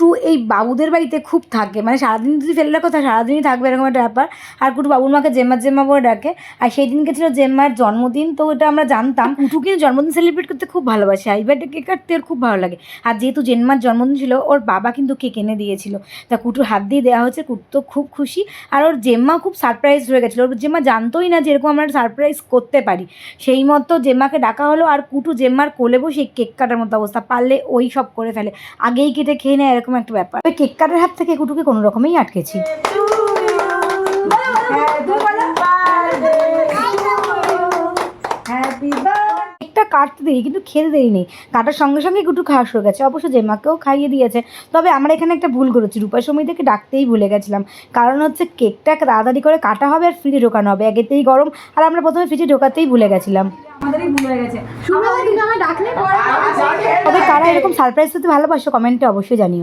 কুট্টু এই বাবুদের বাড়িতে খুব থাকে। মানে সারাদিন যদি ফেলে রাখো তা সারাদিনই থাকবে এরকম একটা ব্যাপার। আর কুটু বাবুর মাকে জেম্মা জেম্মা বলে ডাকে। আর সেই দিনকে ছিল জেম্মার জন্মদিন, তো এটা আমরা জানতাম। কুটু কিন্তু জন্মদিন সেলিব্রেট করতে খুব ভালোবাসে। আর বার্থডে কেক কাটতে ওর খুব ভালো লাগে। আর যেহেতু জেম্মার জন্মদিন ছিল, ওর বাবা কিন্তু কেক এনে দিয়েছিল। তা কুটুর হাত দিয়ে দেওয়া হয়েছে, কুটু তো খুব খুশি। আর ওর জেম্মা খুব সারপ্রাইজ হয়ে গেছিল। ওর জেম্মা জানতোই না যে এরকম আমরা সারপ্রাইজ করতে পারি। সেই মতো জেম্মাকে ডাকা হলো। আর কুটু জেম্মার কোলে বসে কেক কাটার মতো অবস্থা। পারলে ওই সব করে ফেলে। আগেই কেটে খেয়ে নেয়, এরকম একটা ব্যাপার। ওই কেক কাটার হাত থেকে কুটুকে কোনো রকমেই আটকেছি। কেকটা কাটতে দেরি কিন্তু খেতে দেরি নেই। কাটার সঙ্গে সঙ্গে কুটু খাওয়া শুরু গেছে। অবশ্য জেমাকেও খাইয়ে দিয়েছে। তবে আমরা এখানে একটা ভুল করেছি। রূপার সমিতিকে ডাকতেই ভুলে গেছিলাম। কারণ হচ্ছে কেকটা তাড়াতাড়ি করে কাটা হবে আর ফ্রিজে ঢোকানো হবে। একেতেই গরম আর আমরা প্রথমে ফ্রিজে ঢোকাতেই ভুলে গেছিলাম। তবে কারা এরকম সারপ্রাইজ দিতে ভালোবাসো কমেন্টে অবশ্যই জানিও।